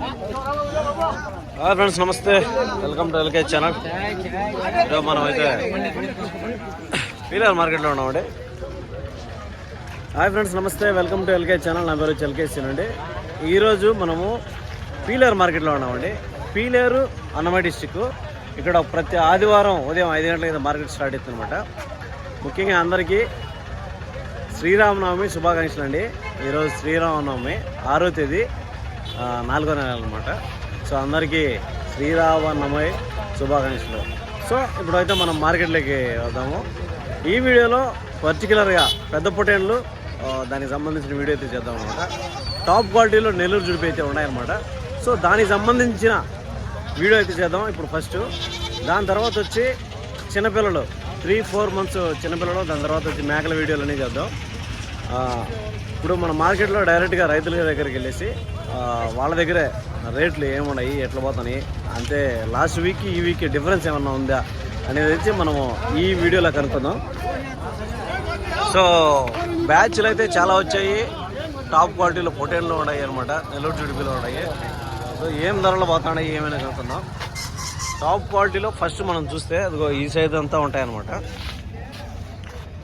Hi friends నమస్తే. Welcome to LK channel ఈరోజు మనం అయితే పీలర్ మార్కెట్లో ఉన్నామండి. హాయ్ ఫ్రెండ్స్ నమస్తే. వెల్కమ్ టు ఎల్కే ఛానల్ నా పేరు ఎల్కేసీ అండి. ఈరోజు మనము పీలేరు మార్కెట్లో ఉన్నామండి. పీలేరు అన్నమయ్య డిస్టిక్ ఇక్కడ ప్రతి ఆదివారం ఉదయం ఐదు గంటలకి మార్కెట్ స్టార్ట్ అవుతుంది అనమాట ముఖ్యంగా అందరికీ శ్రీరామనవమి శుభాకాంక్షలు అండి ఈరోజు శ్రీరామనవమి ఆరో తేదీ. నాలుగో నెల అనమాట సో అందరికీ శ్రీరామనవమి శుభాకాంక్షలు. సో ఇప్పుడైతే మనం మార్కెట్లోకి వద్దాము. ఈ వీడియోలో పర్టికులర్గా పెద్ద పొటేన్లు దానికి సంబంధించిన వీడియో అయితే చేద్దాం అనమాట టాప్ క్వాలిటీలో నెల్లూరు జుడిపి అయితే ఉన్నాయన్నమాట. సో దానికి సంబంధించిన వీడియో అయితే చేద్దాం ఇప్పుడు ఫస్ట్ దాని తర్వాత వచ్చి చిన్నపిల్లలు త్రీ ఫోర్ మంత్స్ చిన్నపిల్లలు దాని తర్వాత వచ్చి మేకల వీడియోలు అనేవి చేద్దాం. ఇప్పుడు మన మార్కెట్లో డైరెక్ట్గా రైతుల దగ్గరికి వెళ్ళేసి వాళ్ళ దగ్గరే రేట్లు ఏమున్నాయి ఎట్లా పోతున్నాయి అంటే లాస్ట్ వీక్ ఈ వీక్ డిఫరెన్స్ ఏమన్నా ఉందా అనేది వచ్చి మనము ఈ వీడియోలో కనుక్కుందాం. సో బ్యాచ్లు అయితే చాలా వచ్చాయి టాప్ క్వాలిటీలో పొటేన్లు ఉన్నాయి అనమాట నెల్లూరు చుడిపిలో ఉన్నాయి. సో ఏం ధరలు పోతున్నాయి ఏమైనా కనుక్కుందాం. టాప్ క్వాలిటీలో ఫస్ట్ మనం చూస్తే అదిగో ఈ సైజ్ అంతా ఉంటాయన్నమాట.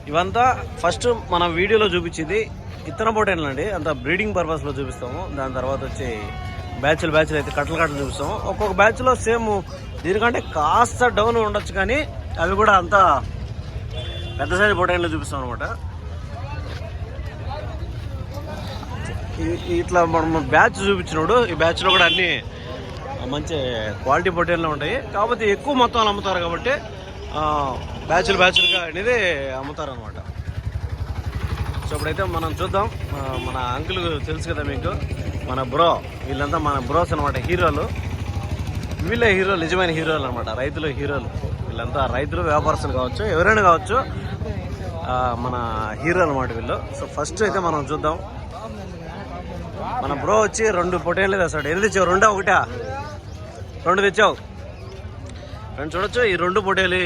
ఇవంతా ఫస్ట్ మన వీడియోలో చూపించింది ఇత్తన పొటేన్లు అండి అంత బ్రీడింగ్ పర్పస్లో చూపిస్తాము. దాని తర్వాత వచ్చి బ్యాచ్లు బ్యాచ్లు అయితే కట్టలు కట్టలు చూపిస్తాము. ఒక్కొక్క బ్యాచ్లో సేమ్ దీనికంటే కాస్త డౌన్ ఉండొచ్చు కానీ అవి కూడా అంత పెద్ద సైజు పొటైన్లో చూపిస్తాం అనమాట ఇట్లా మనం బ్యాచ్ చూపించినప్పుడు ఈ బ్యాచ్లో కూడా అన్ని మంచి క్వాలిటీ పొటైన్లు ఉంటాయి. కాకపోతే ఎక్కువ మొత్తంలో అమ్ముతారు కాబట్టి బ్యాచ్లు బ్యాచ్లుగా అనేది అమ్ముతారు అనమాట సో ఇప్పుడైతే మనం చూద్దాం. మన అంకుల్ తెలుసు కదా మీకు. మన బ్రో వీళ్ళంతా మన బ్రోస్ అనమాట హీరోలు. వీళ్ళే హీరోలు నిజమైన హీరోలు అనమాట రైతులు హీరోలు. వీళ్ళంతా రైతులు వ్యాపారస్తులు కావచ్చు ఎవరైనా కావచ్చు మన హీరో అనమాట వీళ్ళు. సో ఫస్ట్ అయితే మనం చూద్దాం. మన బ్రో వచ్చి రెండు పొటేన్లు తెస్తాడు. ఎన్ని తెచ్చావు? రెండా ఒకటా? రెండు తెచ్చావు. రెండు చూడొచ్చు. ఈ రెండు పొటేలు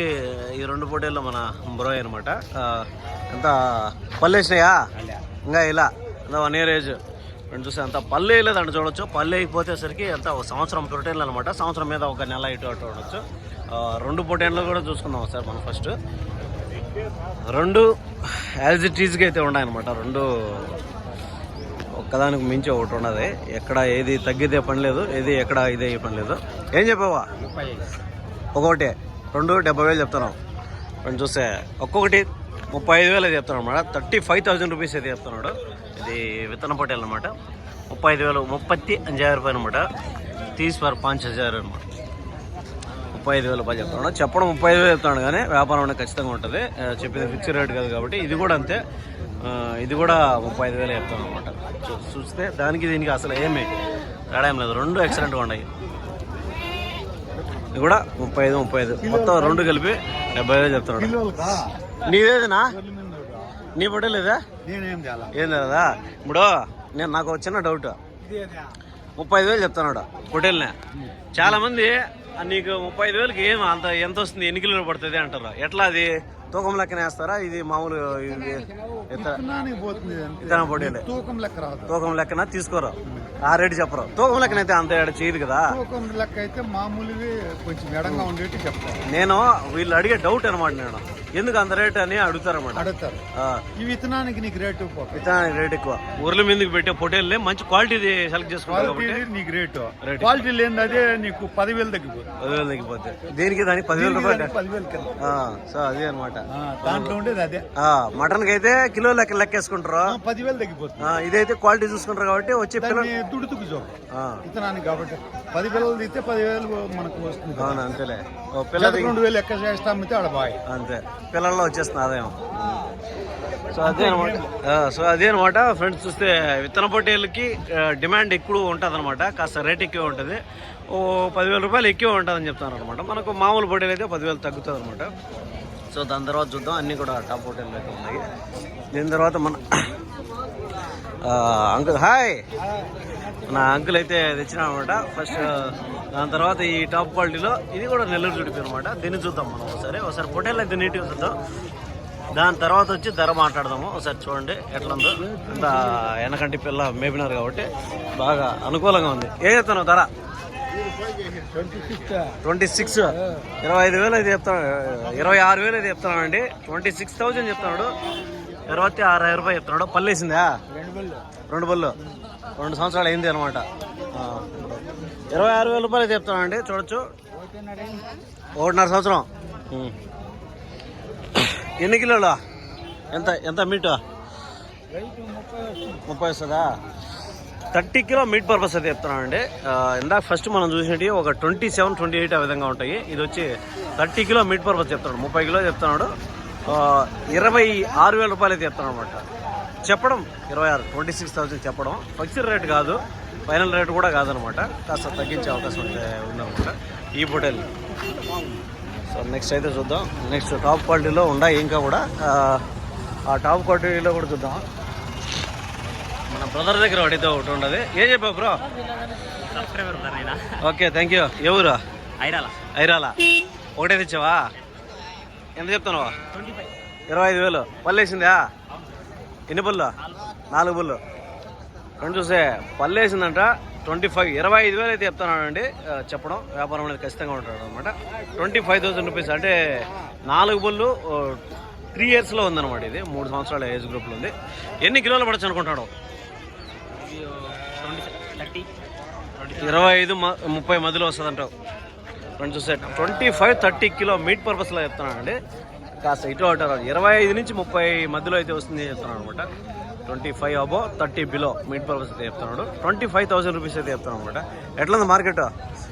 ఈ రెండు పొటేళ్ళు మన బ్రో అనమాట ఎంత పళ్ళు వేసినాయా? ఇంకా ఇలా. అంత వన్ ఇయర్ ఏజ్ రెండు చూస్తే అంత పళ్ళు వేయలేదు అంటే చూడొచ్చు. వేయకపోతేసరికి అంత ఒక సంవత్సరం పొటేన్లు అనమాట సంవత్సరం మీద ఒక నెల ఇటు అటు చూడొచ్చు ఆ, రెండు పొటేన్లు కూడా చూసుకుందాం సార్ మనం ఫస్ట్ రెండు యాజ్ ఇట్ ఈజ్గా అయితే ఉన్నాయన్నమాట. రెండు ఒక్కదానికి మించి ఒకటి ఉన్నది. ఎక్కడ ఏది తగ్గితే పని లేదు ఏది ఎక్కడ ఇదే పని లేదు. ఏం చెప్పావా? ఒక్కొక్కటి రెండు డెబ్బై వేలు చెప్తాను రెండు చూస్తే ఒక్కొక్కటి ముప్పై ఐదు వేలు అయితే చెప్తున్నాడు అనమాట థర్టీ ఫైవ్ థౌసండ్ రూపీస్ అయితే చెప్తున్నాడు ఇది విత్తన పటేల్ అనమాట ముప్పై ఐదు వేలు ముప్పత్తి అంజాయిరం రూపాయలు అనమాట తీసి ఫర్ పాంచ్ హజార్ అనమాట ముప్పై ఐదు వేలు రూపాయలు చెప్తున్నాడు చెప్పడం ముప్పై ఐదు వేలు చెప్తున్నాడు కానీ వ్యాపారం అనేది ఖచ్చితంగా ఉంటుంది. చెప్పేది ఫిక్స్డ్ రేట్ కాదు కాబట్టి ఇది కూడా అంతే. ఇది కూడా ముప్పై ఐదు వేలు చెప్తాను అనమాట చూస్తే దానికి దీనికి అసలు ఏమి తేడా ఏం లేదు. రెండు ఎక్సలెంట్గా ఉన్నాయి. ఇది కూడా ముప్పై ఐదు ముప్పై ఐదు మొత్తం రెండు కలిపి డెబ్బై వేలు చెప్తున్నాడు నీదేదినా? నీ పొట్టే లేదా? ఏం లేదా ఇప్పుడు నేను నాకు చిన్న డౌట్. ముప్పై ఐదు వేలు చెప్తున్నాడు. పొట్టేల్నే చాలా మంది "ఆ, నీకు ముప్పై ఐదు వేలకి ఏం అంత ఎంత వస్తుంది? ఎన్ని కిలోలు పడుతుంది? అంటారు. ఎట్లా అది? తూకం లెక్కన వేస్తారా? ఇది మామూలు తూకం లెక్కన తీసుకోరు. ఆ రేటు చెప్పరు. తూకం లెక్కన అయితే అంత ఏడ చేయదు కదా. లెక్క అయితే మామూలుగా కొంచెం ఎడంగా ఉండేటి చెప్తారు. నేను వీళ్ళు అడిగే డౌట్ అనమాట నేను. ఎందుకు అంత రేట్ అని అడుగుతారు. ఆ, ఈ విత్తనానికి నీకు రేటు విత్తనానికి రేట్ ఎక్కువ. ఊర్ల మీదకి పెట్టే పొట్టేళ్ళని మంచి క్వాలిటీ సెలెక్ట్ కాబట్టి నీకు రేటు. క్వాలిటీ లేని అదే నీకు పదివేలు తగ్గిపోతుంది. పదివేలు తగ్గిపోతే. దీనికి దానికి పదివేల రూపాయలు పదివేలు సో అదే అనమాట ఆ, దాంట్లో ఉండేది అదే. మటన్కి అయితే కిలో లెక్క లెక్కేసుకుంటారు. పదివేలు తగ్గిపోతుంది. ఇదైతే క్వాలిటీ చూసుకుంటారు కాబట్టి వచ్చే పిల్లలు దుడుతుకు చూడు విత్తనానికి కాబట్టి. పది పిల్లలు తీస్తే పదివేలు మనకు వస్తుంది. అవును అంతేలే. పిల్లలు రెండు వేలు ఎక్క చేస్తా ఆడ బాయ్. అంతే. పిల్లల్లో వచ్చేస్తుంది ఆదాయం. సో అదే అనమాట సో అదే అనమాట ఫ్రెండ్స్ చూస్తే విత్తన పొట్టేళ్ళకి డిమాండ్ ఎక్కువ ఉంటుంది అనమాట కాస్త రేట్ ఎక్కువ ఉంటుంది. ఓ పదివేల రూపాయలు ఎక్కువ ఉంటుందని చెప్తాను అనమాట మనకు మామూలు పొట్టేలు అయితే పదివేలు తగ్గుతుంది అనమాట సో దాని తర్వాత చూద్దాం. అన్నీ కూడా టాప్ హోటల్ అయితే ఉన్నాయి. దీని తర్వాత మన అంకుల్ హాయ్. నా అంకుల్ అయితే అనమాట ఫస్ట్ దాని తర్వాత ఈ టాప్ క్వాలిటీలో ఇది కూడా నెల్లూరు చుడిపి అనమాట దీన్ని చూద్దాం మనం ఒకసారి. ఒకసారి పొటేల్ అయితే నీట్గా చూద్దాం. దాని తర్వాత వచ్చి ధర మాట్లాడదాము. ఒకసారి చూడండి ఎట్లా ఉందో ఇంత వెనకంటి పిల్ల మేపినారు కాబట్టి బాగా అనుకూలంగా ఉంది. ఏ చెప్తాను ధర? ట్వంటీ సిక్స్ ఇరవై ఐదు వేలు అయితే చెప్తాను. ఇరవై ఆరు వేలు అయితే చెప్తున్నాడు అండి ట్వంటీ సిక్స్ థౌజండ్ చెప్తున్నాడు. ఇరవై ఆరు రూపాయలు చెప్తున్నాడు. పల్లేసిందా రెండు బళ్ళు రెండు సంవత్సరాలు అయింది అనమాట. ఇరవై ఆరు వేల రూపాయలు చెప్తాను అండి చూడొచ్చు. ఒకటిన్నర సంవత్సరం. ఎన్ని కిలోలు? ఎంత ఎంత మీటు? ముప్పై వస్తుందా? థర్టీ కిలో మీట్ పర్పస్ అయితే చెప్తున్నాను అండి ఇందాక ఫస్ట్ మనం చూసినట్టు ఒక ట్వంటీ సెవెన్ ట్వంటీ ఎయిట్ ఆ విధంగా ఉంటాయి. ఇది వచ్చి థర్టీ కిలో మీట్ పర్పస్ చెప్తున్నాడు. ముప్పై కిలో చెప్తున్నాడు. ఇరవై ఆరు వేల రూపాయలు అయితే చెప్తున్నాడు అనమాట చెప్పడం ఇరవై ఆరు ట్వంటీ సిక్స్ థౌసండ్ చెప్పడం. ఫిక్స్డ్ రేట్ కాదు ఫైనల్ రేట్ కూడా కాదనమాట కాస్త తగ్గించే అవకాశం ఉంటే ఉందన్నమాట. ఈ పొటేల్ సో నెక్స్ట్ అయితే చూద్దాం. నెక్స్ట్ టాప్ క్వాలిటీలో ఉన్నాయి ఇంకా కూడా. ఆ, టాప్ క్వాలిటీలో కూడా చూద్దాం. మన బ్రదర్ దగ్గర అడిగితే ఒకటి ఉండదు ఏం చెప్పావు బ్రో ఓకే థ్యాంక్ యూ ఎవరు? ఐరాల. ఐరాల. ఒకటే తెచ్చావా? ఎంత చెప్తున్నావా? ఇరవై ఐదు వేలు. పల్లేసిందా ఎన్ని బుల్లు నాలుగు బుల్లు రెండు చూసే పల్లేసిందంట ట్వంటీ ఫైవ్ ఇరవై ఐదు వేలు అయితే చెప్తున్నానండి చెప్పడం వ్యాపారం అనేది ఖచ్చితంగా ఉంటాడు అనమాట ట్వంటీ ఫైవ్ థౌసండ్ రూపీస్ అంటే నాలుగు బుల్లు త్రీ ఇయర్స్లో ఉందన్నమాట ఇది. మూడు సంవత్సరాల ఏజ్ గ్రూప్లో ఉంది. ఎన్ని కిలోలు పడచ్చు అనుకుంటాడు ఇరవై ఐదు ముప్పై మధ్యలో వస్తుంది రెండు చూసే twenty five thirty kilo meat పర్పస్లో చెప్తున్నానండి. కాస్త ఇటు అటు రాదు. ఇరవై ఐదు నుంచి ముప్పై మధ్యలో అయితే వస్తుంది చెప్తున్నాను అనమాట. Twenty five above thirty below meat purpose అయితే చెప్తున్నాడు. ట్వంటీ ఫైవ్ థౌసండ్ రూపీస్ అయితే చెప్తాను అనమాట. ఎట్లా ఉంది మార్కెట్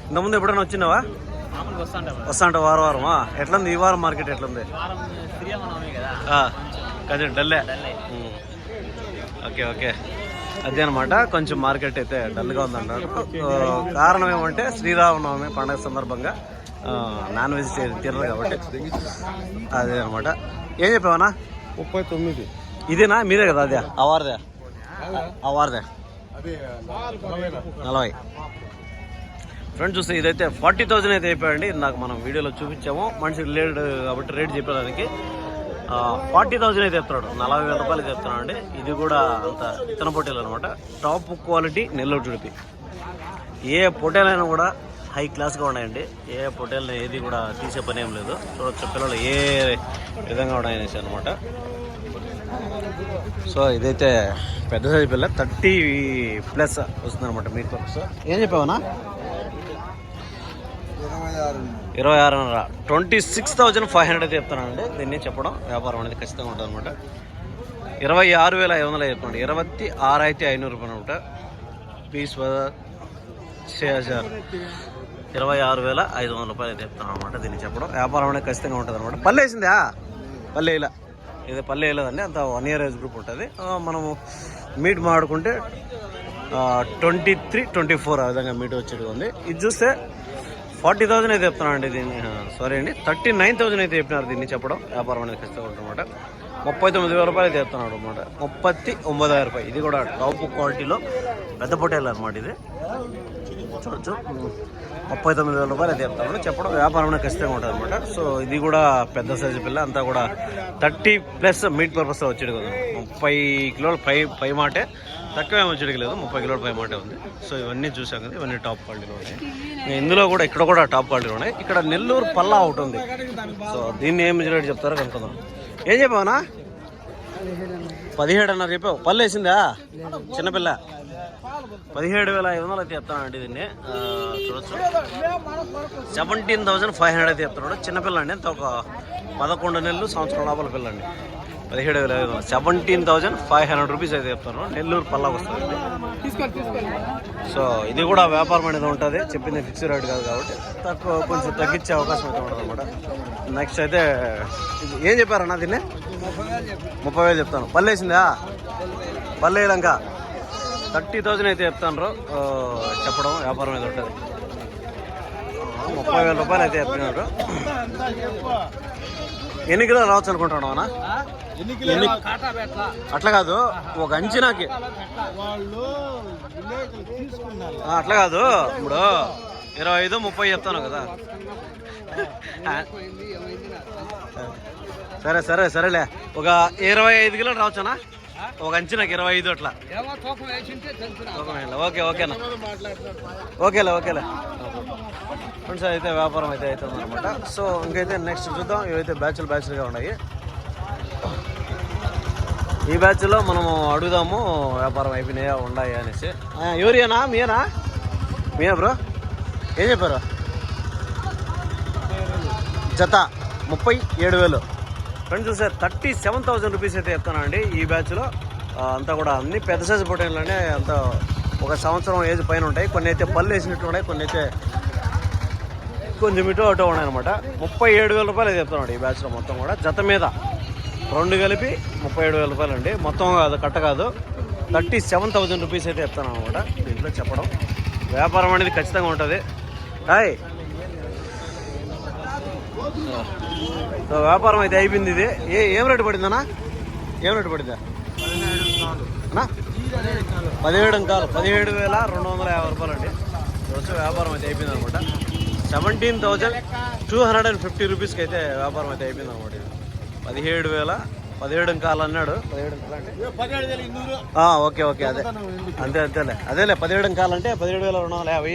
ఇంతకుముందు ఎప్పుడైనా వచ్చినావా వస్తా అంటే వారం. వారమా ఎట్లా ఉంది ఈ వారం మార్కెట్ ఎట్లా ఉంది వారం శ్రీరామనవమి కదా. ఆ, కొంచెం డల్లే. Okay okay. అదే అనమాట కొంచెం మార్కెట్ అయితే డల్గా ఉందన్నారు. కారణం ఏమంటే శ్రీరామనవమి పండగ సందర్భంగా ఆ, నాన్ వెజ్ తినరు కాబట్టి. అదే అనమాట ఏం చెప్పావనా ముప్పై తొమ్మిది. ఇదేనా? మీదే కదా అదే? అవార్దే. అవార్దే. అదే నలభై. ఫ్రెండ్ చూస్తే ఇదైతే ఫార్టీ థౌజండ్ అయితే అయిపోయండి నాకు మనం వీడియోలో చూపించాము. మనిషి రిలేటెడ్ కాబట్టి రేట్ చెప్పడానికి ఫార్టీ థౌజండ్ అయితే చెప్తున్నాడు నలభై వేల రూపాయలు చెప్తున్నాడు అండి ఇది కూడా అంత ఇతన పొట్టేలు అనమాట టాప్ క్వాలిటీ నెల్లూరు చుడిపి ఏ పొట్టేలైనా కూడా హై క్లాస్గా ఉన్నాయండి. ఏ పొట్టేల్ని ఏది కూడా తీసే పని ఏం లేదు. చూడొచ్చు పిల్లలు ఏ విధంగా ఉన్నాయనేసి అనమాట సో ఇదైతే పెద్ద సైజు పిల్ల థర్టీ ప్లస్ వస్తుంది అనమాట మీట్ పర్పస్ ఏం చెప్పావనా? ఇరవై ఆరు ఇరవై ఆరున్నర. Twenty six thousand five hundred అయితే చెప్తానండి దీన్ని చెప్పడం వ్యాపారం అనేది ఖచ్చితంగా ఉంటుంది అనమాట ఇరవై ఆరు వేల ఐదు వందలు చెప్పండి ఇరవై ఆరు అయితే ఐనూరు రూపాయలు అనమాట పీస్ హజార్ ఇరవై ఆరు వేల ఐదు వందల రూపాయలు అయితే చెప్తున్నాను అనమాట దీన్ని చెప్పడం వ్యాపారం అనేది ఖచ్చితంగా ఉంటుంది అనమాట పల్లె వేసిందా? పల్లె ఇలా. ఇది పల్లె వేయలేదండి అంత వన్ ఇయర్ ఏజ్ గ్రూప్ ఉంటుంది. మనము మీట్ మాడుకుంటే ట్వంటీ త్రీ ట్వంటీ ఫోర్ ఆ విధంగా మీట్ వచ్చేది ఉంది. ఇది చూస్తే ఫార్టీ థౌసండ్ అయితే చెప్తున్నాను అండి దీన్ని సారీ అండి. థర్టీ నైన్ థౌసండ్ అయితే చెప్పినారు దీన్ని చెప్పడం. వ్యాపారం అనేది ఖచ్చితంగా ఉంటుందన్నమాట. ముప్పై తొమ్మిది వేల రూపాయలు అయితే చెప్తున్నాడు అనమాట ముప్పై ఒంబై రూపాయలు. ఇది కూడా టాప్ క్వాలిటీలో పెద్ద పొట్టేలు అనమాట ఇది. చూడొచ్చు ముప్పై తొమ్మిది వేల రూపాయలు అయితే చెప్తాను చెప్పడం వ్యాపారం అనేది ఖచ్చితంగా ఉంటుంది అనమాట సో ఇది కూడా పెద్ద సైజు పిల్ల. అంతా కూడా థర్టీ ప్లస్ మీట్ పర్పస్ వచ్చేది కదా. ముప్పై కిలోలు పై పై మాటే. తక్కువ ఏమో లేదు ముప్పై కిలోల పై మాట ఉంది. సో ఇవన్నీ చూసాం కదా ఇవన్నీ టాప్ క్వాలిటీలో ఉన్నాయి. ఇందులో కూడా ఇక్కడ కూడా టాప్ క్వాలిటీలో ఉన్నాయి. ఇక్కడ నెల్లూరు పల్లా ఒకటి ఉంది. సో దీన్ని ఏం రేట్ చెప్తారో కనుక్కుందాం. ఏం చెప్పావనా? పదిహేడు అన్నారు చెప్పావు. పళ్ళు వేసిందా? చిన్నపిల్ల. పదిహేడు వేల ఐదు వందలు అయితే చెప్తానండి దీన్ని. చూడొచ్చు. సెవెంటీన్ థౌసండ్ ఫైవ్ హండ్రెడ్ అయితే చెప్తున్నాడు చిన్నపిల్ల అండి. అంత ఒక పదకొండు నెలలు సంవత్సరం లోపల పిల్ల అండి. పదిహేడు వేల ఐదు వందలు. Seventeen thousand five hundred rupees అయితే చెప్తాను. నెల్లూరు పల్లాకు వస్తుంది సో ఇది కూడా వ్యాపారం అనేది ఉంటుంది. చెప్పింది ఫిక్స్ రేట్ కాదు కాబట్టి తక్కువ కొంచెం తగ్గించే అవకాశం అయితే ఉంటుంది అనమాట నెక్స్ట్ అయితే ఏం చెప్పారన్నా దీన్ని? ముప్పై వేలు చెప్తాను. పల్లె వేసిందా? పల్లె వేయలంక థర్టీ థౌజండ్ అయితే చెప్తాను చెప్పడం వ్యాపారం మీద ఉంటుంది. ముప్పై వేల రూపాయలు అయితే చెప్పినారు. ఎన్ని కిలోలు రావచ్చు అనుకుంటున్నావు అన్న అట్లా కాదు ఒక అంచనాకి. అట్లా కాదు. ఇప్పుడు ఇరవై ఐదు ముప్పై చెప్తాను కదా. సరే సరే సరేలే. ఒక ఇరవై ఐదు కిలోలు రావచ్చునా? ఒక అంచనాకి ఇరవై ఐదు అట్లా? ఓకే ఓకేనా ఓకేలే ఓకేలే. ఫ్రెండ్స్ అయితే వ్యాపారం అయితే అవుతుంది అనమాట సో ఇంకైతే నెక్స్ట్ చూద్దాం. ఇవైతే బ్యాచ్లు బ్యాచ్లుగా ఉన్నాయి. ఈ బ్యాచ్లో మనము అడుగుదాము వ్యాపారం అయిపోయినాయా ఉన్నాయి అనేసి. ఎవరియేనా మీయేనా? మీయా బ్రో? ఏం చెప్పారు? జత ముప్పై ఏడు వేలు. ఫ్రెండ్స్ చూస్తే థర్టీ సెవెన్ థౌసండ్ రూపీస్ అయితే చెప్తానండి ఈ బ్యాచ్లో అంతా కూడా అన్ని పెద్ద సైజు పొటేన్లోనే అంత ఒక సంవత్సరం ఏజ్ పైన ఉంటాయి. కొన్ని అయితే పళ్ళు వేసినట్టు ఉన్నాయి కొన్ని అయితే కొంచెం ఇటు అటు ఉన్నాయి అనమాట ముప్పై ఏడు వేల రూపాయలు చెప్తున్నాడు ఈ బ్యాచ్లో మొత్తం కూడా. జత మీద రెండు కలిపి ముప్పై ఏడు వేల రూపాయలు అండి మొత్తం కాదు కట్ట కాదు. థర్టీ సెవెన్ థౌజండ్ రూపీస్ అయితే చెప్తాను అనమాట దీంట్లో చెప్పడం. వ్యాపారం అనేది ఖచ్చితంగా ఉంటుంది. హాయ్! సో వ్యాపారం అయితే అయిపోయింది ఇది. ఏ ఏం రేటు పడిందన్నా ఏం రేటు పడిందా? అన్నా? పదిహేడు అంకాలు. పదిహేడు వేల రెండు వందల యాభై రూపాయలు అండి. వచ్చి వ్యాపారం అయితే అయిపోయింది అనమాట. Seventeen thousand two hundred and fifty రూపీస్కి అయితే వ్యాపారం అయితే అయిపోయింది అనమాట ఇది. పదిహేడు వేల పదిహేడు అంకాలు అన్నాడు. పదిహేడు ఓకే ఓకే అదే. అంతే అంతేలే. అదేలే పదిహేడు అంకాలు అంటే పదిహేడు వేల రెండు వందల యాభై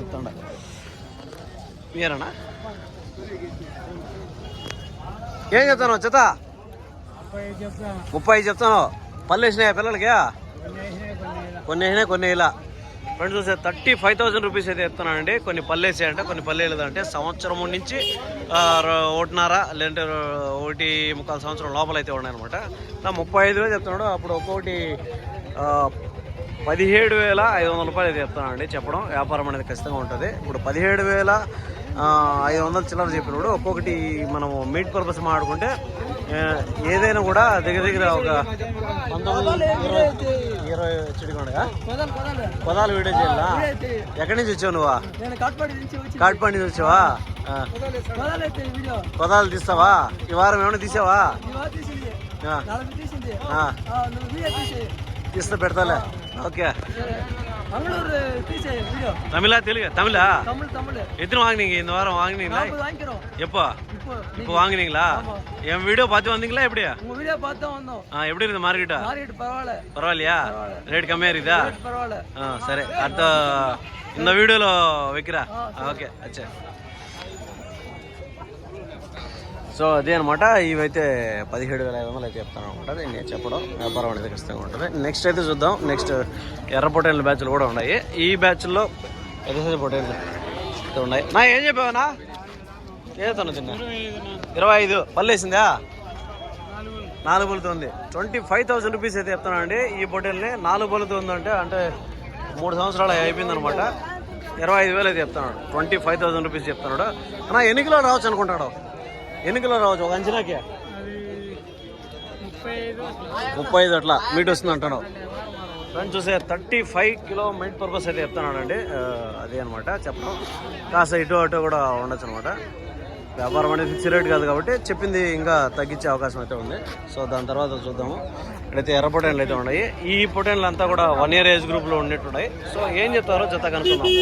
చెప్తుండ. మీరేనా ఏం చెప్తాను చెత్త? ముప్పై ఐదు చెప్తాను? పళ్ళు వేసినాయా పిల్లలకి? కొన్ని వేసినాయి కొన్ని ఇలా ఫ్రెండ్స్ చూసే థర్టీ ఫైవ్ థౌసండ్ రూపీస్ అయితే చెప్తున్నానండి. కొన్ని పళ్ళు వేసాయంటే కొన్ని పళ్ళు వేయలేదంటే సంవత్సరం నుంచి ఒకటిన్నర లేదంటే ఒకటి ముక్కాలు సంవత్సరం లోపల అయితే ఉన్నాయన్నమాట. నా ముప్పై ఐదు వేలు చెప్తున్నాడు. అప్పుడు ఒక్కొక్కటి పదిహేడు వేల ఐదు వందల రూపాయలు అయితే చెప్తున్నానండి. చెప్పడం వ్యాపారం అనేది ఖచ్చితంగా ఉంటుంది. ఇప్పుడు పదిహేడు వేల ఐదు వందలు చిల్లర చెప్పినప్పుడు ఒక్కొక్కటి మనము మీట్ పర్పస్ మాట్లాడుకుంటే ఏదైనా కూడా దగ్గర దగ్గర ఒక పంతొమ్మిది ఇరవై చిడికొండగా పదాలు వీడియో చేయాలా? ఎక్కడి నుంచి వచ్చావు నువ్వా? నేను కాట్పాడి నుంచి వచ్చావా? పదాలు తీస్తావా? ఈ వారం ఏమైనా తీసావా? తీస్తా తీస్తే పెడతాలే. ఓకే. தமிழா தெலுங்கு? தமிழா? தமிழ் தமிழ். எத்தனை வாங்குனீங்க? இந்த வாரம் வாங்குனீங்களா? எப்போ? இப்போ வாங்குனீங்களா? என் வீடியோ பார்த்து வந்தீங்களா எப்படியா உங்க வீடியோ பார்த்து வந்தோம். ஆ எப்படி இருக்கு மார்க்கெட் மார்க்கெட் பரவாயில்ல. பரவாயில்லையா? ரேட் கம்மியா இருக்குதா? பரவாயில்ல. ஆ சரி. அடுத்த இந்த வீடியோல வைக்கிறா ஓகே அச்சா. సో అదే అనమాట ఇవైతే పదిహేడు వేల ఐదు వందలు అయితే చెప్తాను అనమాట నేను చెప్పడం వ్యాపారం అనేది ఖచ్చితంగా ఉంటుంది. నెక్స్ట్ అయితే చూద్దాం. నెక్స్ట్ ఎర్ర పొటైన్ల బ్యాచ్లు కూడా ఉన్నాయి. ఈ బ్యాచ్లో పెద్ద పొటైన్లు అయితే ఉన్నాయి. నా ఏం చెప్పావనా ఏదన్నా తిన్నా? ఇరవై ఐదు. పల్లేసిందా నాలుగు పలుతుంది ఉంది. ట్వంటీ ఫైవ్ థౌసండ్ రూపీస్ అయితే చెప్తానండి. ఈ పొటేల్ని నాలుగు బలుతో ఉందంటే అంటే మూడు సంవత్సరాలు అయిపోయింది అనమాట ఇరవై ఐదు వేలు అయితే చెప్తున్నాడు ట్వంటీ ఫైవ్ థౌసండ్ రూపీస్ చెప్తున్నాడు అన్న ఎన్నికలో రావచ్చు అనుకుంటాడు ఎన్ని కిలో రావచ్చు? ఒక అంచనాకి? ముప్పై ఐదు అట్లా. మీట్ వస్తుంది అంటాడు ఫ్రెండ్స్ చూసే thirty five kilo meat purpose అయితే చెప్తున్నాడు అండి అదే అనమాట చెప్పడం. కాస్త ఇటు అటు కూడా ఉండొచ్చు అనమాట వ్యాపారం అనేది ఫిక్స్ రేట్ కాదు కాబట్టి చెప్పింది ఇంకా తగ్గించే అవకాశం అయితే ఉంది. సో దాని తర్వాత చూద్దాము. ఇక్కడైతే ఎర్ర పొటైన్లు అయితే ఉన్నాయి. ఈ పొటైన్లు అంతా కూడా వన్ ఇయర్ ఏజ్ గ్రూప్లో ఉన్నట్టున్నాయి సో ఏం చెప్తారో జత కనుక్కున్నాం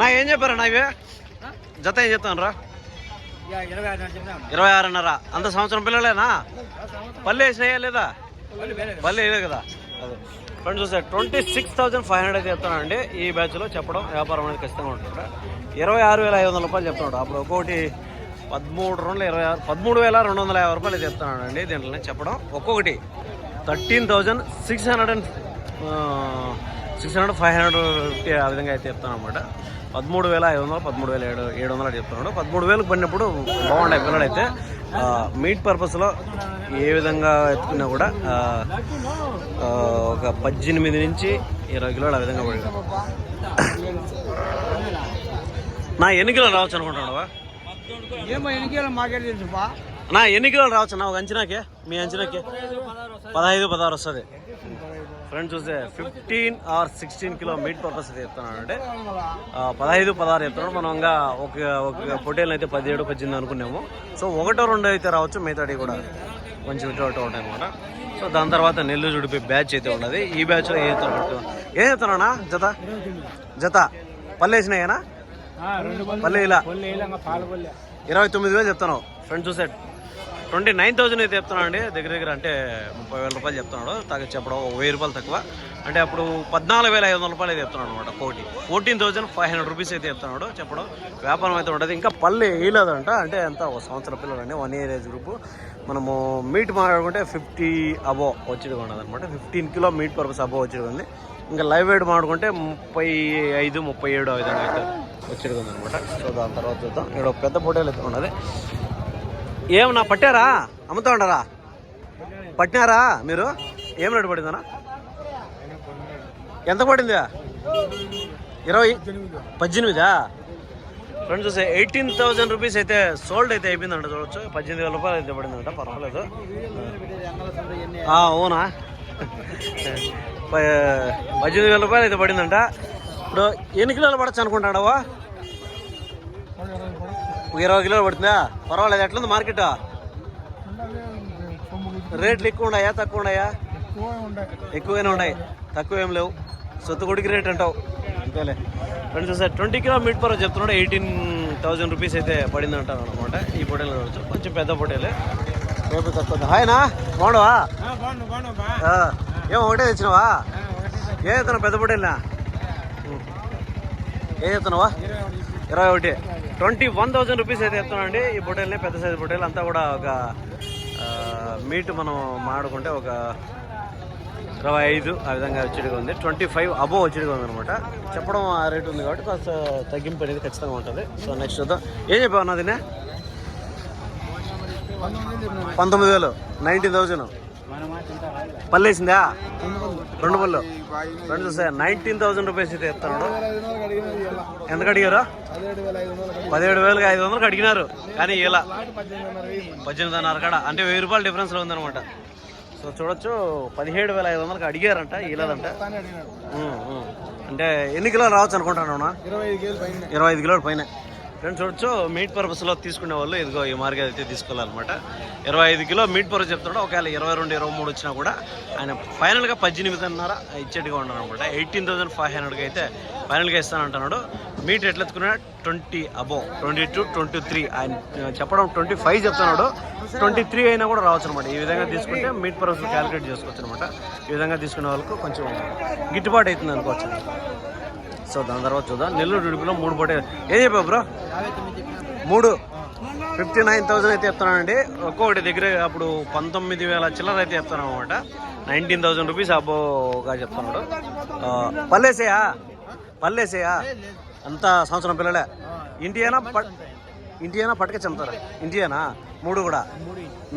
నా ఏం చెప్పారా నా ఇవే? జత ఏం చెప్తాను రా ఇరవై ఆరున్నర. అంత సంవత్సరం పిల్లలేనా? పల్లె వేసినాయా లేదా? పల్లె వేయలేదు కదా. అదే. ఫ్రెండ్స్ చూస్తే twenty six thousand five hundred అయితే చెప్తానండి ఈ బ్యాచ్లో చెప్పడం వ్యాపారం అనేది ఖచ్చితంగా ఉంటుంది. ఇరవై ఆరు వేల ఐదు వందల రూపాయలు చెప్తున్నాడు. అప్పుడు ఒక్కొక్కటి పదమూడు రెండు ఇరవై ఆరు పదమూడు వేల రెండు వందల యాభై రూపాయలు చెప్తున్నానండి దీంట్లో చెప్పడం. ఒక్కొక్కటి thirteen thousand six hundred and six hundred five hundred ఆ విధంగా అయితే చెప్తాను అనమాట పదమూడు వేల ఐదు వందలు పదమూడు వేల ఏడు ఏడు వందలు చెప్తున్నాడు. పదమూడు వేలకు పడినప్పుడు బాగుంటాయి పిల్లలైతే మీట్ పర్పస్లో ఏ విధంగా ఎత్తుకున్నా కూడా ఒక పద్దెనిమిది నుంచి ఇరవై కిలోలు ఆ విధంగా పడి నా ఎన్ని కిలోలు రావచ్చు అనుకుంటున్నావా? ఏమో నా ఎన్ని కిలోలు రావచ్చు? అన్న ఒక అంచనాకే మీ అంచనాకే. పదహైదు పదహారు వస్తుంది. ఫ్రెండ్స్ చూస్తే fifteen or sixteen kilo meat purpose అయితే చెప్తున్నాను అంటే పదహైదు పదహారు చెప్తున్నాడు. మనం ఇంకా ఒక ఒక పొటేల్ అయితే పదిహేడు పద్దెనిమిది అనుకున్నాము. సో ఒకటో రెండు అయితే రావచ్చు. మిగతాడి కూడా కొంచెం ఇటు అటు ఉంటాయి అనమాట సో దాని తర్వాత నెల్లూరు జుడిపి బ్యాచ్ అయితే ఉన్నది. ఈ బ్యాచ్లో ఏ చెప్తాను ఏం చెప్తున్నానా జత? జత? పల్లేసినాయేనా పల్లె ఇలా ఇరవై తొమ్మిది వేలు చెప్తాను ఫ్రెండ్ చూసే ట్వంటీ నైన్ థౌసండ్ అయితే చెప్తున్నాడు అండి దగ్గర దగ్గర అంటే ముప్పై వేల రూపాయలు చెప్తున్నాడు. తగ్గ చెప్పడం ఒక వెయ్యి రూపాయలు తక్కువ. అంటే అప్పుడు పద్నాలుగు వేల ఐదు వందల రూపాయలు అయితే చెప్తున్నాడు అనమాట కోటి. Fourteen thousand five hundred rupees అయితే చెప్తున్నాడు. చెప్పడం వ్యాపారం అయితే ఉంటుంది ఇంకా పల్లె వేయలేదంట అంటే ఎంత ఒక సంవత్సరం పిల్లలండి. వన్ ఇయర్ ఏజ్ గ్రూప్ మనము మీట్ మాట్లాడుకుంటే ఫిఫ్టీ అబో వచ్చేది ఉండదు అనమాట fifteen kilo meat purpose above వచ్చేది ఉంది. ఇంకా లైవ్ వెయిట్ మాడుకుంటే ముప్పై ఐదు ముప్పై ఏడు ఐదు అయితే వచ్చేది ఉంది అనమాట సో దాని తర్వాత చూద్దాం. ఇక్కడ ఒక పెద్ద పొటేలు అయితే ఉన్నది. ఏమన్నా పట్టారా? అమ్ముతా ఉండరా? పట్టినారా మీరు? ఏం రేటు పడిందనా ఎంత పడింది? ఇరవై పద్దెనిమిదా? ఫ్రెండ్స్ చూసే ఎయిటీన్ థౌజండ్ రూపీస్ అయితే సోల్డ్ అయితే అయిపోయిందంట చూడొచ్చు. పద్దెనిమిది వేల రూపాయలు అయితే పడిందంట పర్వాలేదు. అవునా? పద్దెనిమిది వేల రూపాయలు అయితే పడిందంట. ఇప్పుడు ఎన్ని కిలోలు పడచ్చు అనుకుంటాడవా ఇరవై కిలోలు పడుతుందా? పర్వాలేదు ఎట్లుంది మార్కెట్? రేట్లు ఎక్కువ ఉన్నాయా తక్కువ ఉన్నాయా? ఎక్కువగానే ఉన్నాయి. తక్కువ ఏం లేవు. సొత్తుగుడికి రేట్ అంటావు. అంతేలే. Friends sir twenty kilo meat per చెప్తున్నాడు. ఎయిటీన్ థౌజండ్ రూపీస్ అయితే పడింది అంటాను అనమాట ఈ పొటేలు చూడొచ్చు కొంచెం పెద్ద పొటేలే. రేపు తక్కువ. హాయ్నా బాగుండవా ఆ, ఏం ఒకటే తెచ్చినావా? ఏ చెప్తున్నావు పెద్ద పొటేల్నా? ఏ చెప్తున్నావా ఇరవై ఒకటి. ట్వంటీ వన్ థౌజండ్ రూపీస్ అయితే చెప్తున్నానండి ఈ పొటేల్ని పెద్ద సైజు పొటేల్ అంతా కూడా ఒక మీట్ మనం మాడుకుంటే ఒక ఇరవై ఐదు ఆ విధంగా వచ్చేటిగా ఉంది. ట్వంటీ ఫైవ్ అబోవ్ వచ్చేటిగా ఉంది అనమాట చెప్పడం ఆ రేట్ ఉంది కాబట్టి కాస్త తగ్గింపు అనేది ఖచ్చితంగా ఉంటుంది. సో నెక్స్ట్ చూద్దాం. ఏం చెప్పావు నాదినే పంతొమ్మిది వేలు. నైన్టీన్ థౌజండ్ పల్లేసిందా రెండు పళ్ళు. రెండు చూసా నైన్టీన్ థౌసండ్ రూపీస్ అయితే ఇస్తున్నాడు ఎంత అడిగారు పదిహేడు వేలకు ఐదు వందలకు అడిగినారు. కానీ ఇలా. పద్దెనిమిదిన్నర కాడ. అంటే వెయ్యి రూపాయలు డిఫరెన్స్లో ఉందన్నమాట. సో చూడొచ్చు పదిహేడు వేల ఐదు వందలకు అడిగారంట ఇలాదంట. అంటే ఎన్ని కిలోలు రావచ్చు పైన. ఇరవై ఐదు కిలోల పైన. ఫ్రెండ్స్ చూడొచ్చు మీట్ పర్పస్లో తీసుకునే వాళ్ళు ఇదిగో ఈ మార్గం అయితే తీసుకోవాలన్నమాట. ఇరవై ఐదు కిలో మీట్ పర్పస్ చెప్తున్నాడు. ఒకవేళ ఇరవై రెండు ఇరవై మూడు వచ్చినా కూడా ఆయన ఫైనల్గా పద్దెనిమిదిన్నర ఇచ్చేట్టుగా ఉన్నాడు అనమాట ఎయిటీన్ థౌసండ్ ఫైవ్ హండ్రెడ్కి అయితే ఫైనల్గా ఇస్తానంటున్నాడు. Meat ఎట్లెత్తుకున్నా twenty above. Twenty two twenty three ఆయన చెప్పడం ట్వంటీ ఫైవ్ చెప్తున్నాడు. ట్వంటీ త్రీ అయినా కూడా రావచ్చు అనమాట ఈ విధంగా తీసుకుంటే మీట్ పర్పస్ క్యాలిక్యులేట్ చేసుకోవచ్చు అనమాట ఈ విధంగా తీసుకునే వాళ్ళకు కొంచెం గిట్టుబాటు అవుతుంది అనుకోవచ్చు. సో దాని తర్వాత చూద్దాం. నెల్లూరు ఉడుపులో మూడు పూట. ఏం చెప్పావు బ్రో? మూడు. ఫిఫ్టీ నైన్ థౌసండ్ అయితే చెప్తున్నానండి. ఒక్కొక్కటి దగ్గర అప్పుడు పంతొమ్మిది వేల చిల్లర అయితే చెప్తాను అనమాట నైన్టీన్ థౌసండ్ రూపీస్ అబ్బోగా చెప్తున్నాడు. పల్లేసేయా? పల్లేసేయా? అంత సంవత్సరం పిల్లలే. ఇండియానా పట్ ఇంటి పట్టుక చెంతారా ఇంటి మూడు కూడా.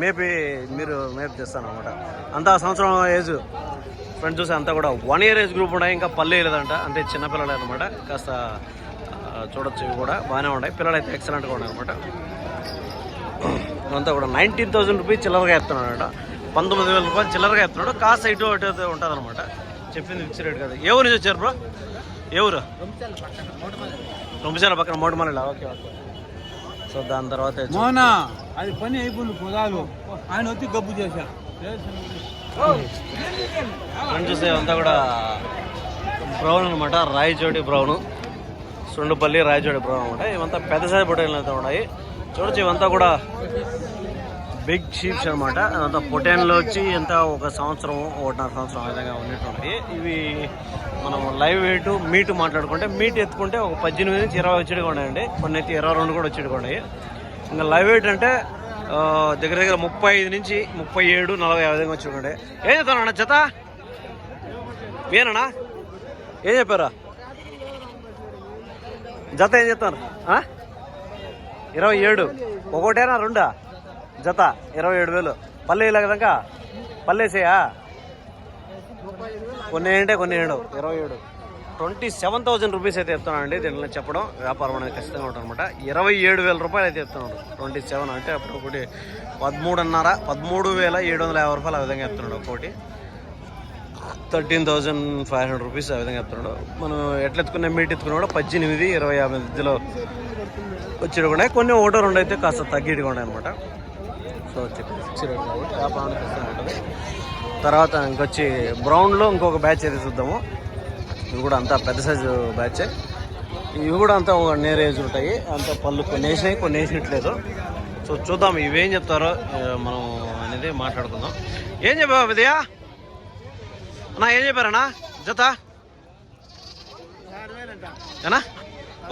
మేపీ మీరు మేపి చేస్తాను అనమాట అంతా సంవత్సరం ఏజ్. ఫ్రెండ్స్ చూసి అంతా కూడా వన్ ఇయర్ ఏజ్ గ్రూప్ ఉన్నాయి ఇంకా పల్లె లేదంట. అంటే చిన్నపిల్లలే అనమాట కాస్త చూడొచ్చు ఇవి కూడా. బాగానే ఉన్నాయి. పిల్లలు అయితే ఎక్సలెంట్గా ఉన్నాయి అనమాట అంతా కూడా నైన్టీన్ థౌసండ్ రూపీస్ చిల్లరగా ఎత్తున్నాడట పంతొమ్మిది వేల రూపాయలు చిల్లరగా ఎత్తున్నాడు. కాస్త ఇటు అటు అయితే ఉంటుంది అనమాట చెప్పింది ఫిక్స్ రేట్ కదా. ఏ ఊరు నుంచి వచ్చారు బ్రో? ఏ ఊరు? రొంపిచాల పక్కన మోటమల్లి. Okay okay. సో దాని తర్వాత అది పని అయిపోయింది పొలాలు ఆయన వచ్చి గబ్బు చేశారు. ఫ్రెండ్ చూస్తే అంతా కూడా బ్రౌన్ అనమాట రాయచోటి బ్రౌన్. సుండుపల్లి రాయచోటి బ్రౌన్ అనమాట ఇవంతా పెద్ద సైజు పొటేన్లు అయితే ఉన్నాయి. చూడొచ్చు ఇవంతా కూడా బిగ్ షీప్స్ అనమాట అదంతా పొటేన్లో వచ్చి ఎంత ఒక సంవత్సరం ఒకటిన్నర సంవత్సరం ఆ విధంగా ఉన్నట్టు ఇవి మనం లైవ్ వెయిట్ మీట్ మాట్లాడుకుంటే మీట్ ఎత్తుకుంటే ఒక పద్దెనిమిది నుంచి ఇరవై వచ్చేటిగా ఉన్నాయండి. కొన్ని అయితే ఇరవై రెండు కూడా వచ్చేటిగా ఉన్నాయి. ఇంకా లైవ్ వెయిట్ అంటే దగ్గర దగ్గర ముప్పై ఐదు నుంచి ముప్పై ఏడు నలభై ఆ విధంగా వచ్చి ఉండే ఏం చెప్తానన్నా జత ఏనన్నా ఏం చెప్పారా? జత ఏం చెప్తాను ఇరవై ఏడు. ఒకటేనా రెండా? జత ఇరవై ఏడు వేలు. పల్లె ఇలా కనుక? పల్లెసేయా కొన్ని ఏంటే కొన్ని ఏడు ఇరవై ఏడు. ట్వంటీ సెవెన్ థౌసండ్ రూపీస్ అయితే చెప్తున్నానండి దీనిలో చెప్పడం. వ్యాపారం అనేది ఖచ్చితంగా ఉంటుంది అనమాట ఇరవై ఏడు వేల రూపాయలు అయితే చెప్తున్నాడు. ట్వంటీ సెవెన్ అంటే అప్పుడు ఒకటి పదమూడున్నర పదమూడు వేల ఏడు వందల యాభై రూపాయలు ఆ విధంగా చెప్తున్నాడు ఒకటి thirteen thousand five hundred rupees ఆ విధంగా చెప్తున్నాడు. మనం ఎట్లెత్తుకున్న మీట్ ఎత్తుకున్నా కూడా పద్దెనిమిది ఇరవై యాభై మధ్యలో వచ్చేవి ఉన్నాయి. కొన్ని ఒకటో రెండు అయితే కాస్త తగ్గేటిగా ఉన్నాయి అనమాట సో చెప్పి ఫిక్స్ రేట్ కాబట్టి వ్యాపారానికి ఉంటుంది. తర్వాత ఇంకొచ్చి బ్రౌన్లో ఇంకొక బ్యాచ్ అయితే చూద్దాము. ఇవి కూడా అంతా పెద్ద సైజు బ్యాచే. ఇవి కూడా అంతా ఒక నేర్ ఏజ్ ఉంటాయి. అంత పళ్ళు కొన్ని వేసినాయి కొన్ని వేసినట్లేదు. సో చూద్దాం ఇవేం చెప్తారో మనం అనేది మాట్లాడుకుందాం. ఏం చెప్పావు విదయా అన్నా ఏం చెప్పారన్నా? జత? ఏనా?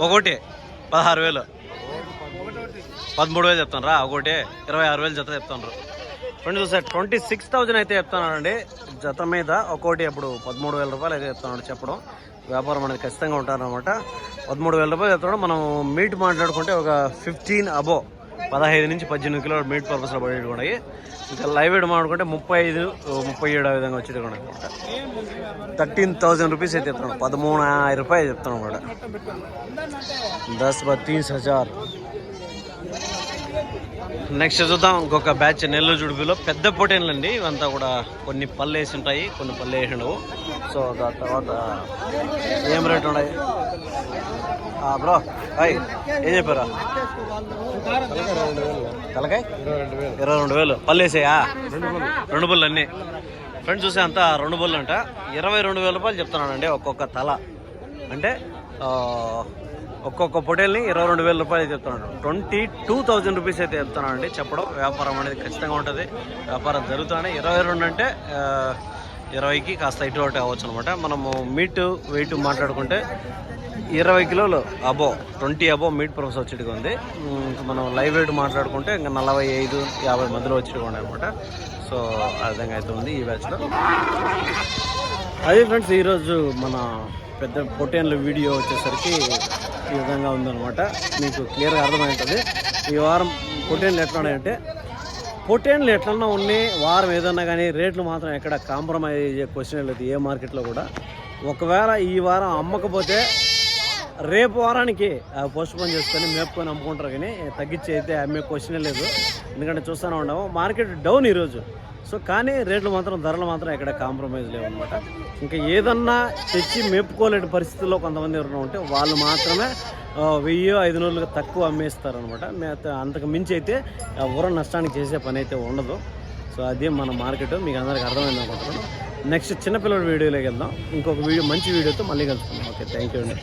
ఒకటి పదహారు వేలు. పదమూడు వేలు చెప్తాను రా ఒకటి ఇరవై ఆరు వేలు జత చెప్తాను friends sir twenty six thousand అయితే చెప్తున్నాడండి జత మీద ఒక్కోటి అప్పుడు పదమూడు వేల రూపాయలు అయితే చెప్తున్నాడు చెప్పడం. వ్యాపారం అనేది ఖచ్చితంగా ఉంటారనమాట పదమూడు వేల రూపాయలు చెప్తాడు మనం మీట్ మాట్లాడుకుంటే ఒక ఫిఫ్టీన్ అబో పదహైదు నుంచి పద్దెనిమిది కిలో మీట్ పర్పస్లో పడేవి కూడా ఇంకా లైవ్ వేడ్ మాట్లాడుకుంటే ముప్పై ఐదు ముప్పై ఏడు ఆ విధంగా వచ్చేది కూడా అనమాట థర్టీన్ థౌజండ్ రూపీస్ అయితే చెప్తున్నాడు. పదమూడు రూపాయలు చెప్తాను కూడా దస్ బత్తీస్ హజార్. నెక్స్ట్ చూద్దాం. ఇంకొక బ్యాచ్ నెల్లూరు జుడిపిలో పెద్ద పొటేన్లు అండి ఇవంతా కూడా కొన్ని పళ్ళు వేసి ఉంటాయి కొన్ని పళ్ళు వేసి ఉండవు సో దాని తర్వాత ఏం రేట్ ఉన్నాయి? బ్రో హాయ్ ఏం చెప్పారా? తలకాయ? ఇరవై రెండు వేలు. పళ్ళు వేసాయా రెండు పళ్ళు అన్నీ. ఫ్రెండ్స్ చూసే అంతా రెండు పళ్ళు అంట ఇరవై రెండు వేల రూపాయలు చెప్తున్నానండి ఒక్కొక్క తల. అంటే ఒక్కొక్క పొటేల్ని ఇరవై రెండు వేల రూపాయలు చెప్తున్నాడు ట్వంటీ టూ థౌజండ్ రూపీస్ అయితే చెప్తున్నానండి చెప్పడం వ్యాపారం అనేది ఖచ్చితంగా ఉంటుంది. వ్యాపారం జరుగుతుంది ఇరవై రెండు అంటే ఇరవైకి కాస్త ఇటు అటు అవ్వచ్చు అనమాట. మనము మీట్ వెయిట్ మాట్లాడుకుంటే ఇరవై కిలోలు అబో ట్వంటీ అబో మీట్ ప్రొఫెస్ వచ్చేటిగా ఉంది. మనం లైవ్ వెయిట్ మాట్లాడుకుంటే ఇంకా నలభై ఐదు యాభై మధ్యలో వచ్చేటిగా ఉన్నాయి అనమాట. సో ఆ విధంగా అయితే ఉంది ఈ బ్యాచ్లో అదే ఫ్రెండ్స్ ఈరోజు మన పెద్ద పొటేన్ల వీడియో వచ్చేసరికి ఈ విధంగా ఉందన్నమాట. మీకు క్లియర్గా అర్థమవుతుంది ఈ వారం పొటేన్లు ఎట్లా ఉన్నాయంటే పొటేన్లు ఎట్లన్నా ఉన్నాయి వారం ఏదన్నా కానీ రేట్లు మాత్రం ఎక్కడ కాంప్రమైజ్ అయ్యే క్వశ్చన్ లేదు ఏ మార్కెట్లో కూడా. ఒకవేళ ఈ వారం అమ్మకపోతే రేపు వారానికి పోస్ట్పోన్ చేసుకొని మేపుకొని అమ్ముకుంటారు కానీ తగ్గించి అయితే అమ్మే క్వశ్చనే లేదు. ఎందుకంటే చూస్తూనే ఉన్నాము మార్కెట్ డౌన్ ఈరోజు. సో కానీ రేట్లు మాత్రం ధరలు మాత్రం ఇక్కడ కాంప్రమైజ్ లేవు అనమాట ఇంకా ఏదన్నా తెచ్చి మెప్పుకోలేని పరిస్థితుల్లో కొంతమంది ఎవరైనా ఉంటే వాళ్ళు మాత్రమే వెయ్యి ఐదు వందలు తక్కువ అమ్మేస్తారనమాట అంతకు మించి అయితే ఎవరు నష్టానికి చేసే పని అయితే ఉండదు. సో అదే మన మార్కెట్. మీకు అందరికి అర్థమైంది అనుకుంటున్నాను. నెక్స్ట్ చిన్నపిల్లల వీడియోలోకి వెళ్దాం. ఇంకొక వీడియో మంచి వీడియోతో మళ్ళీ కలుసుకుందాం. ఓకే థ్యాంక్ యూ అండి.